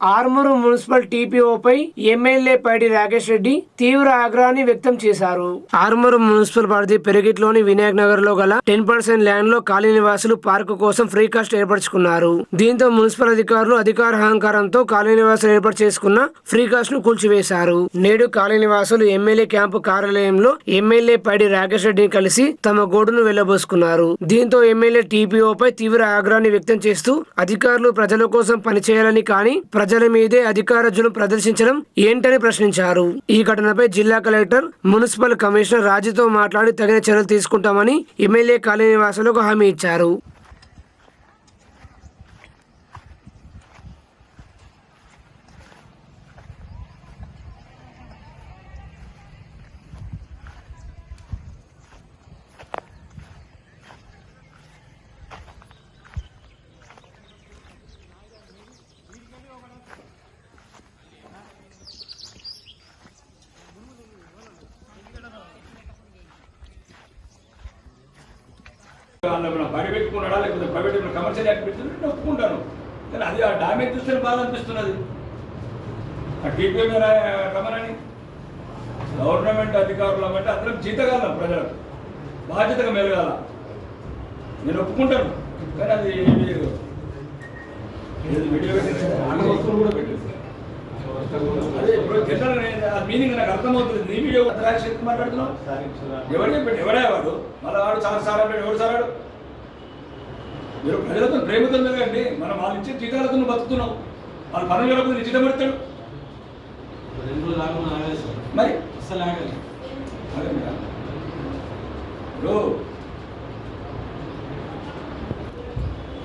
Armoor municipal టీపీఓపై MLA Paidi Rakesh Reddy తీవ్ర ఆగ్రహాన్ని వ్యక్తం చేశారు. ఆర్మూరు మున్సిపల్ పరిధి పెరిగిట్లోని వినాయక్ నగర్లో గల టెన్ పర్సెంట్ ల్యాండ్లో ఖాళీ నివాసులు పార్కు కోసం ఫ్రీ కాస్ట్ ఏర్పరచుకున్నారు. దీంతో మున్సిపల్ అధికారులు అధికార అహంకారంతో ఖాళీ నివాసులు ఏర్పాటు చేసుకున్న ఫ్రీ కాస్ట్ను కూల్చివేశారు. నేడు ఖాళీ నివాసులు ఎమ్మెల్యే క్యాంపు కార్యాలయంలో ఎమ్మెల్యే పైడి రాకేష్ రెడ్డిని కలిసి తమ గోడును వెళ్ళబోసుకున్నారు. దీంతో ఎమ్మెల్యే టీపీఓపై తీవ్ర ఆగ్రహాన్ని వ్యక్తం చేస్తూ అధికారులు ప్రజల కోసం పనిచేయాలని కానీ ప్రజల మీదే అధికారజులు ప్రదర్శించడం ఏంటని ప్రశ్నించారు. ఈ ఘటనపై జిల్లా కలెక్టర్ మున్సిపల్ కమిషనర్ రాజుతో మాట్లాడి తగిన చర్యలు తీసుకుంటామని ఎమ్మెల్యే కాలనీ నివాసులకు హామీ ఇచ్చారు. వాళ్ళ బడి పెట్టుకున్నాడా? లేకపోతే ప్రైవేట్ కమర్షియల్ యాక్టివిటీ నేను ఒప్పుకుంటాను. కానీ అది ఆ డామేజ్ చూస్తే బాధ అనిపిస్తున్నది. ఆ టీపీ మీద రమణని గవర్నమెంట్ అధికారులు అంటే అందరం జీతగాలం ప్రజలకు. బాధ్యతగా మెలగాల. నేను ఒప్పుకుంటాను. కానీ అది వీడియో అదే ఇప్పుడు జనరల్ ఆ మీనింగ్ నాకు అర్థమవుతుంది నీ వీడియో మాట్లాడుతున్నావు? ఎవరు చెప్పండి? ఎవడే వాడు? మళ్ళీ వాడు సార్ సార్ అంటే ఎవడు సార్ వాడు? మీరు ప్రజలతో ప్రేమతో మెలగండి మనం వాళ్ళు ఇచ్చే జీతాలతో నువ్వు బతుకుతున్నావు వాళ్ళు పనులు జరగదు నీ జీతం పెడతాడు మరి? అదే కదా. ఇప్పుడు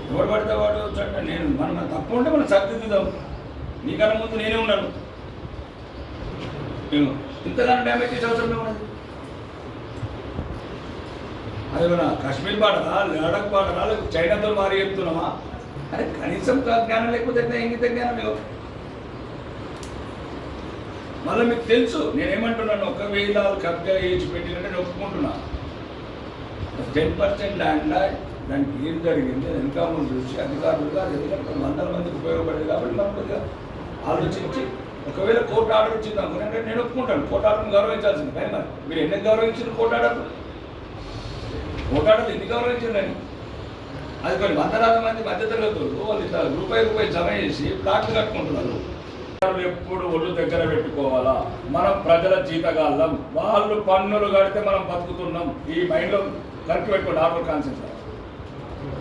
ఎవడు పడితే వాడు చట్ట నేను మనం తప్పు ఉంటే మనం సర్దిద్దుదాం. నీకన్నా ముందు నేనే ఉన్నాను. నేను ఇంతగానో డ్యామేజ్ చేసే అవసరం ఏమున్నది అది మన కాశ్మీర్ పాటరా లడక్ పాటరా లేకపోతే చైనాతో మారి చెప్తున్నామా అరే కనీసం జ్ఞానం లేకపోతే ఎట్లా ఇంగిత జ్ఞానం లేవు? మళ్ళీ మీకు తెలుసు నేనేమంటున్నాను ఒక వేల కబ్జా చేసి పెట్టినట్టు నేను ఒప్పుకుంటున్నా. టెన్ పర్సెంట్ ల్యాండ్ దానికి ఏం జరిగింది అది చూసి అధికారులుగా ఎందుకంటే వందల మందికి ఉపయోగపడేది కాబట్టి మనం కొద్దిగా ఆలోచించి ఒకవేళ కోర్టు ఆర్డర్ ఇచ్చింది అనుకున్నాంటే నేను ఒప్పుకుంటాను. కోర్టు ఆర్డర్ని గౌరవించాల్సింది. కానీ మరి మీరు ఎన్ని గౌరవించిన కోర్టు ఆర్డర్ ఒకడలు ఆర్డర్ ఎన్ని గౌరవించిందని అది కొన్ని వందలాది మంది మధ్యతరగతులు వాళ్ళు ఇట్లా రూపాయి రూపాయి జమ చేసి ప్లాట్లు కట్టుకుంటున్నారు. ఎప్పుడు ఒళ్ళు దగ్గర పెట్టుకోవాలా? మనం ప్రజల జీతగాళ్ళం. వాళ్ళు పన్నులు కడితే మనం బతుకుతున్నాం. ఈ మైండ్లో కరెక్ట్ పెట్టుకోండి నార్మల్ కాన్సెప్ట్.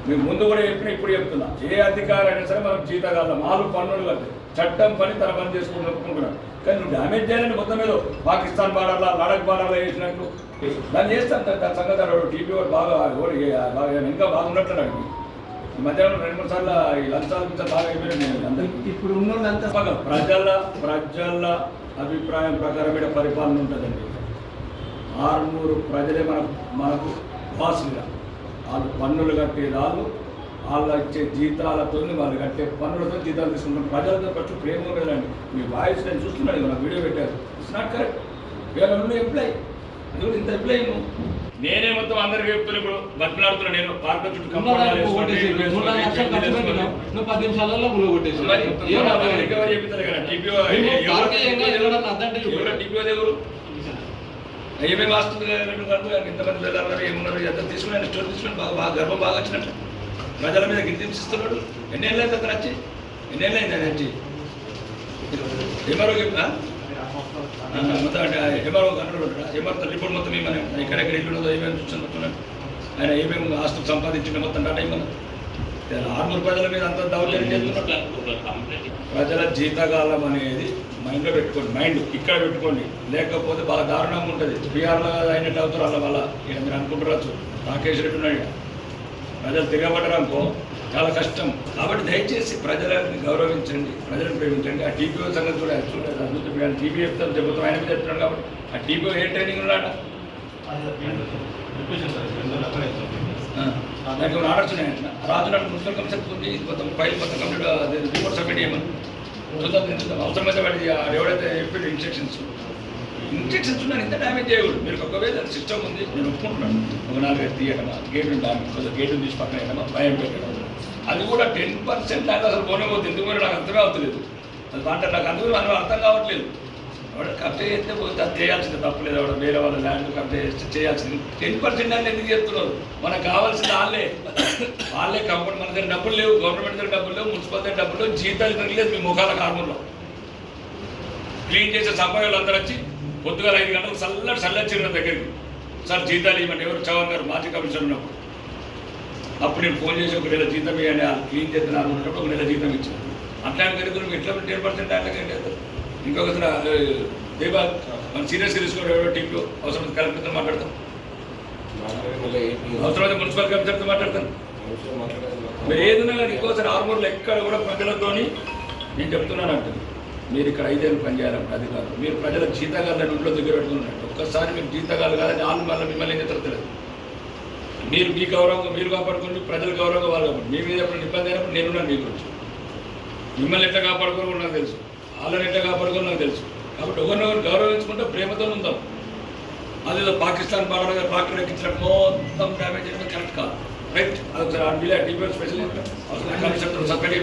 మేము ముందు కూడా చెప్పిన ఇప్పుడు చెప్తున్నా. ఏ అధికారి అయినా సరే మనం జీతగాళ్ళం. వాళ్ళు పన్నులు కడితే చట్టం పని తన పని చేసుకుంటున్నాం కానీ నువ్వు డ్యామేజ్ చేయాలని మొత్తం మీద పాకిస్తాన్ బార్డర్లో లడక్ బార్డర్లో వేసినట్లు దాన్ని చేస్తాను దాని సంగతి వాడు టీపీ వాడు బాగా ఓడి బాగా ఇంకా బాగున్నట్టున్నాడు ఈ మధ్యాహ్నం రెండు మూడు సార్లు ఈ లంచాల నుంచి బాగా అయిపోయాడు నేను అందరికీ. ఇప్పుడు బాగా ప్రజల ప్రజల అభిప్రాయం ప్రకారం ఇక్కడ పరిపాలన ఉంటుందండి. ఆరునూరు ప్రజలే మన మనకు బాసులుగా వాళ్ళు పన్నులు కట్టే వాళ్ళు వాళ్ళు ఇచ్చే జీతాలతో వాళ్ళు కట్టే పన్నులతో జీతాలు తీసుకుంటాం ప్రజలతో ఖర్చు ప్రేమ కదండి మీ వాయిస్ నేను చూస్తున్నాను ఇవాళ వీడియో పెట్టారు. ఇట్స్ నాట్ కరెక్ట్ నువ్వు ఎంప్లాయ్ అది కూడా ఇంత నువ్వు నేనే మొత్తం అందరికీ చెప్తున్నా ఇప్పుడు బతిలాడుతున్నా నేను. పార్క చుట్టూ నువ్వు పది నిమిషాలలో ముళ్ళు కొట్టేసి? రికవరీ చేపిస్తారు కదా, ఎవరు-? ఏమేమి వస్తుంది కాదు ఇంతమంది పిల్లలు ఏమున్నారు ఎంత తీసుకుని ఆయన చోటు తీసుకుని బాగా బాగా గర్భం బాగా వచ్చినట్టు. ప్రజల మీద గింతిస్తున్నాడు ఎన్నేళ్ళు అయింది అతను వచ్చి? ఎన్నేళ్ళు అయింది ఆయన వచ్చి? ఏమరో చెప్పినా? మొత్తం ఏమరో కంట్రోల్ ఏమరో రిపోర్ట్ మొత్తం ఏమని ఎక్కడెక్కడ ఇల్లు ఏమేమి చూసాను మొత్తం ఆయన ఏమేమి ఆస్తులు సంపాదించింది మొత్తం డాటా ఏమన్నా ఆర్మూరు ప్రజల మీద అంత దౌర్జన్యం చేస్తున్నట్టు ప్రజల జీతకాలం అనేది మైండ్లో పెట్టుకోండి. మైండ్ ఇక్కడ పెట్టుకోండి. లేకపోతే బాగా దారుణంగా ఉంటుంది. బీహార్లో అయినట్టు అవుతారు. వాళ్ళ వల్ల ఇక్కడ మీరు అనుకుంటారు రాకేష్ రెడ్డి ఉన్నాడు. ప్రజలు తిరగబడడంతో చాలా కష్టం. కాబట్టి దయచేసి ప్రజలని గౌరవించండి. ప్రజలను ప్రేమించండి. ఆ టీపీఓ సంగతి కూడా చూడండి టీపీ చెప్తాను చెబుతాం ఆయన మీద చెప్తున్నాడు కాబట్టి. ఆ టీపీఓ ఏ ట్రైనింగ్ ఉన్నాడు దానికి ఒక రాజు ఉన్నాయంట రాజునాడు మున్సిపల్ కమిషన్ ఉంది. మొత్తం ఫైల్ మొత్తం కంప్లీట్ రిపోర్ట్ సబ్మిట్ చేయమని. చూద్దాం అవసరమైతే వాడి ఆ ఎవడైతే చెప్పాడు ఇన్స్ట్రక్షన్స్ ఇన్స్ట్రక్షన్స్ ఉన్నాయి ఇంత డ్యామేజ్ చేయకూడదు. మీరు ఒకవేళ సిస్టమ్ ఉంది నేను ఒప్పుకుంటున్నాను. ఒక నాలుగైదు తీయటమా? గేట్ డ్యామేజ్ గేట్ తీసి పక్కన వేయడమా భయం పెట్టడం. అది కూడా టెన్ పర్సెంట్ దాకా అసలు పోనే పోతుంది ఎందుకు నాకు అర్థమే అవుతలేదు అది అంటే నాకు అందుకు మనం అర్థం కావట్లేదు. వాడు కబ్జా చేస్తే పోతే అది చేయాల్సింది. తప్పలేదు వాడు వేరే వాళ్ళ ల్యాండ్ కబ్జా చేస్తే చేయాల్సింది. టెన్ పర్సెంట్ అని ఎందుకు చెప్తున్నారు మనకు కావాల్సింది వాళ్ళే. వాళ్ళే కంపెనీ మన దగ్గర డబ్బులు లేవు. గవర్నమెంట్ దగ్గర డబ్బులు లేవు. మున్సిపల్ దగ్గర డబ్బులు లేవు. జీతాలు తగ్గలేదు మీ ముఖాల కార్ములో క్లీన్ చేసే సంపాదకులు అందరూ వచ్చి పొద్దుగా ఐదు గంటలకు చల్లటి చల్లొచ్చారు నా దగ్గరికి. సార్ జీతాలు ఇవ్వండి ఎవరు? చవన్ గారు మాజీ కమిషనర్ ఉన్నప్పుడు. అప్పుడు నేను ఫోన్ చేసి ఒక నెల జీతం ఇవ్వండి క్లీన్ చేస్తున్నారు అనుకున్నప్పుడు ఒక నెల జీతం ఇచ్చాను. అట్లాంటి కనుక నువ్వు ఎట్లా టెన్ పర్సెంట్ అంటే లేదు. ఇంకొక దేవా మనం సీరియస్గా తీసుకోవడం ఎవరో టీంలో అవసరం కలెక్టర్తో మాట్లాడతాం. అవసరమైతే మున్సిపల్ కమిషనర్తో మాట్లాడతాను. మీరు ఏదైనా కానీ ఇంకోసారి ఆర్మూర్లో ఎక్కడ కూడా ప్రజలతోని నేను చెప్తున్నాను అంటే మీరు ఇక్కడ ఐదేళ్ళు పనిచేయాలంటే అది కాదు మీరు ప్రజల జీతగాళ్ళని ఇంట్లో దగ్గర పెట్టుకున్నట్టు. ఒక్కసారి మీకు జీతగాలు కాదని ఆన్ వల్ల మిమ్మల్ని నిద్రలేదు తెలియదు మీరు మీ గౌరవంగా మీరు కాపాడుకోండి ప్రజల గౌరవంగా వాళ్ళు కాపాడు. మీ మీద ఎప్పుడు ఇబ్బంది అయినప్పుడు నేనున్నాను మీ గురించి. మిమ్మల్ని ఎట్లా కాపాడుకోవడం నాకు తెలుసు. వాళ్ళని ఎట్లా కాపాడుకోవడం నాకు తెలుసు. కాబట్టి ఒకరినొకరు గౌరవించుకుంటే ప్రేమతో ఉందాం అదేదో పాకిస్తాన్ బార్డర్ ట్రాక్టర్ ఎక్కించిన మొత్తం డ్యామేజ్ అనేది కరెక్ట్ కాదు. రైట్ అది ఒకసారి ఆ స్పెషల్ అవసరం కమిషన్ సబ్మిట్